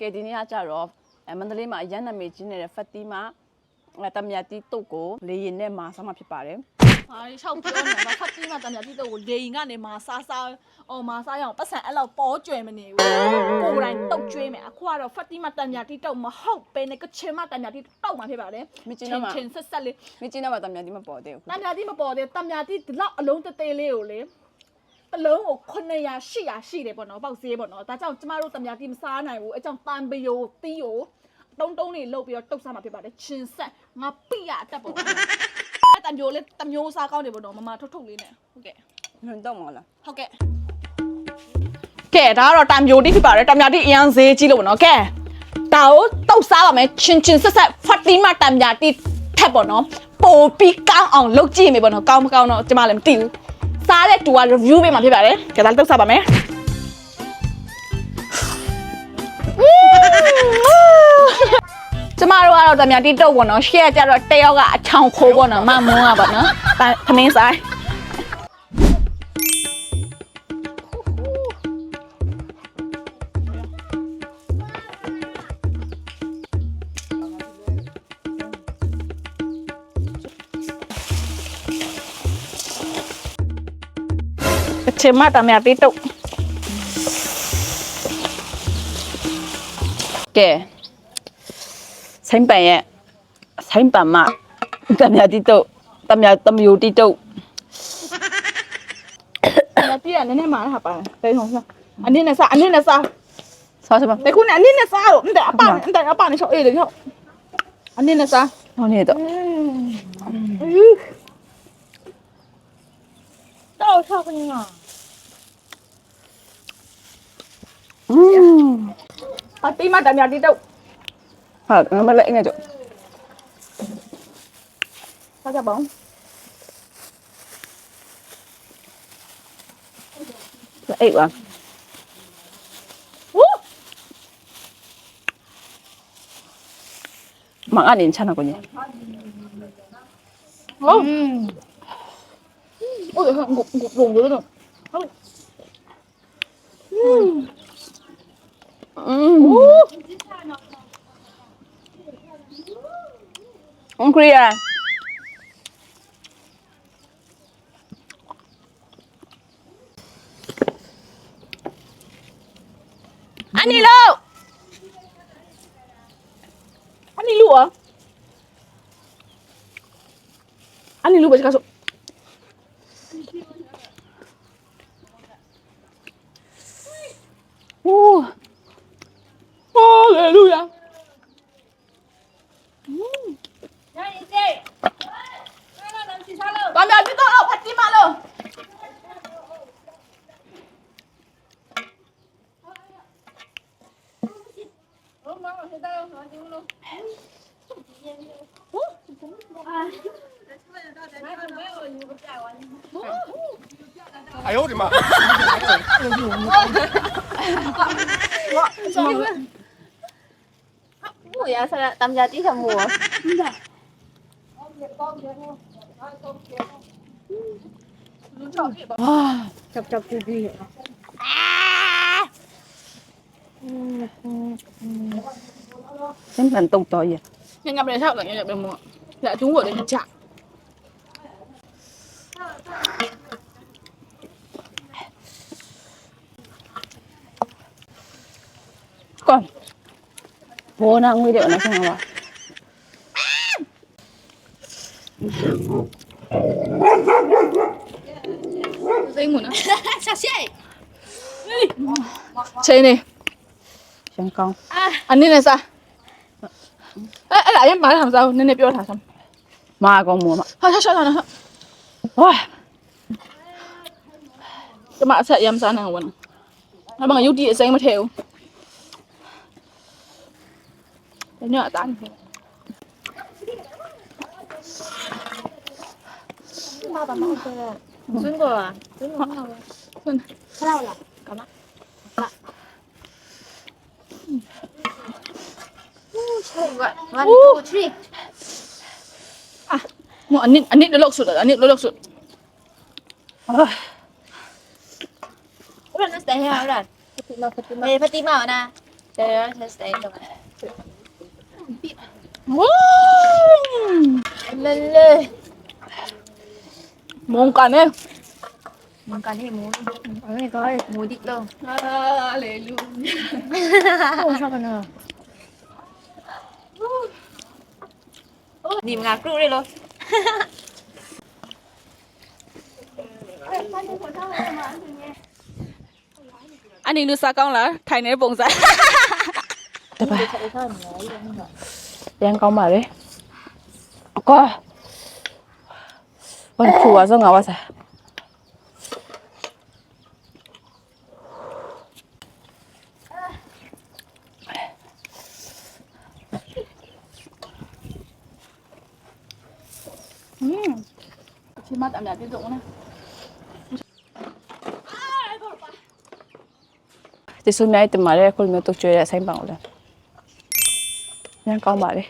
ကဲဒီနေ့ကကြတော့အဲမန္တလေးမှာအရန်နာမည်ကြီးနေတဲ့ဖတ်တီမာအဲတမယတီတုတ်ကိုလေရင်နဲ့မာဆောင်မှာဖြစ်ပါတယ်ဟာဒီ၆ပြောနေတာဖတ်တီးမှတံမြတ်တိတော့ကိုလေရင်ကနေမှာစားစားအော်မှာစားရအောင်ပတ်စံအဲ့လောက်ပေါ်ကျွယ်မနေဘူးကိုယ်တိုင်တုတ်ကျွေးမယ်အခုကတော့ဖတ်တီးမှတံမြတ်တိတော့မဟုတ်ပဲနဲ့ကချင်မှတံမြတ်တိတော့မှဖြစ်ပါတယ်မြစ်ကြီးနားမှာချင်းဆက်ဆက်လေးမြစ်ကြီးနားမှာတမယတီမပေါ်သေးဘူးတံမြတ်တိမပေါ်သေးတံမြတ်တိဒီလောက်အလုံးတသေးလေးကိုလေ အလုံးကို900 800ရှိတယ်ပေါ့နော်ပေါက်ဈေးပေါ့နော်ဒါကြောင့်ကျမတို့တံမြတ်တိမစားနိုင်ဘူးအဲကြောင့်တန်ပယိုတီးကိုတုံးတုံးလေးလုတ်ပြီးတော့တုတ်စားမှာဖြစ်ပါတယ်ချင်းဆက်ငါပိရအတက်ပေါ့အဲ့တံမျိုးလေးတံမျိုးစားကောင်းတယ်ပေါ့နော်မမထုတ်ထုတ်လေးနဲ့ဟုတ်ကဲ့ညွန်တော့မလားဟုတ်ကဲ့ကဲဒါကတော့တံမျိုးတိဖြစ်ပါတယ်တံမြတိအရန်ဈေးကြီးလို့ပေါ့နော်ကဲဒါကိုတုတ်စားပါမယ်ချင်းချင်းဆက်ဆက်ဖတ်တီမတံမြတိထက်ပေါ့နော်ပိုပြီးကောင်းအောင်လုပ်ကြည့်မယ်ပေါ့နော်ကောင်းမကောင်းတော့ကျမလည်းမသိဘူး စားတဲ့တူက review ပေးမှာဖြစ်ပါတယ်ကဲဒါတုတ်စားပါမယ်ကျမတို့ကတော့တံမြတိတုတ်ပေါ့နော်ရှေ့ကကြတော့တယောက်ကအချောင်ခိုးပေါ့နော်မမုန်းကပေါ့နော်သမင်းစား အချင်မတမရတိတုတ်ကဲဆိုင်ပန်ရဲ့ဆိုင်ပန်မတမယတီတုတ်တမယတမယတီတုတ်မတိရနည်းနည်းမာဟာပါဘယ်ဟုတ်အနည်းနဲ့စားအနည်းနဲ့စားဆောစမဘယ်ခုနဲ့အနည်းနဲ့စားတော့အန်တဲ့အပနဲ့အန်တဲ့အပနဲ့ချောအေးလေချောအနည်းနဲ့စားဟောနေတော့တော့ချောကင်းကอืมအတိမတမရတိတုတ်ဟာငါမလည်းအင်းကြောစားကြပါ അട്ടിമാട്ടാ ഞാൻ അട്ടിട്ടോ അത് നമ്മൾ ഇങ്ങനെ അതെ അപ്പം Đấy quá. 막 안에 괜찮아 그냥. 어. 음. 어, 약간 곱, 곱, 곱, 곱, 곱. 음. hungry. Eh? Ani lo. Ani lu ah. Ani lu ah. baca kasut. 哎呦我的妈！我呀，啥来？咱们家地上摸。真的。啊，chọc chọc gì vậy? Xem bạn tông tỏi gì. Nhanh nhập đến sao lại nhập đến mua. Lại chúng gọi đến chạm. Còn. Vô năng nguy liệu nó không nào. À. Dây ngủ nó. Sao vậy? Chơi này. ပြန်ကောင်းအနည်းနဲ့စားအဲ့အဲ့ဒါအရင်မားထားမစားဘူးနည်းနည်းပြောထားစမ်းမာကောင်းမမဟာရှာရှာရှာဟာကျမအဆက်အရမ်းစားနိုင်ဝင်အမကယုတ်တီအစိမ်းမထဲဘူးညညအတန်း爸爸弄的，真的啊，真的好了，真的，看到了，干嘛？干嘛？One, one, two, three. อะหมออันนี้อันนี้เดือดโลกสุดอะอันนี้เดือดโลกสุดเอ้ย Ulan na stay here, ulan. Fatima, Fatima. Eh, Fatima, na. There, just stay here. Lalo. มงกันเนี่ย Mình cần cái muối Ở này có muối thịt đâu. Hallelujah. Ôi sao cần hả Nhìn ngạc cụ đây rồi. Anh đi nuôi sa con là thầy này bụng dạy à. đang con mà đấy có con chùa sao ngọc à sao Thì mất tạm nhà tiếp tục nè. Thì xuống này tầm mà đây, cô mình tục chơi lại xanh bảo là. Nhanh con bảo đi.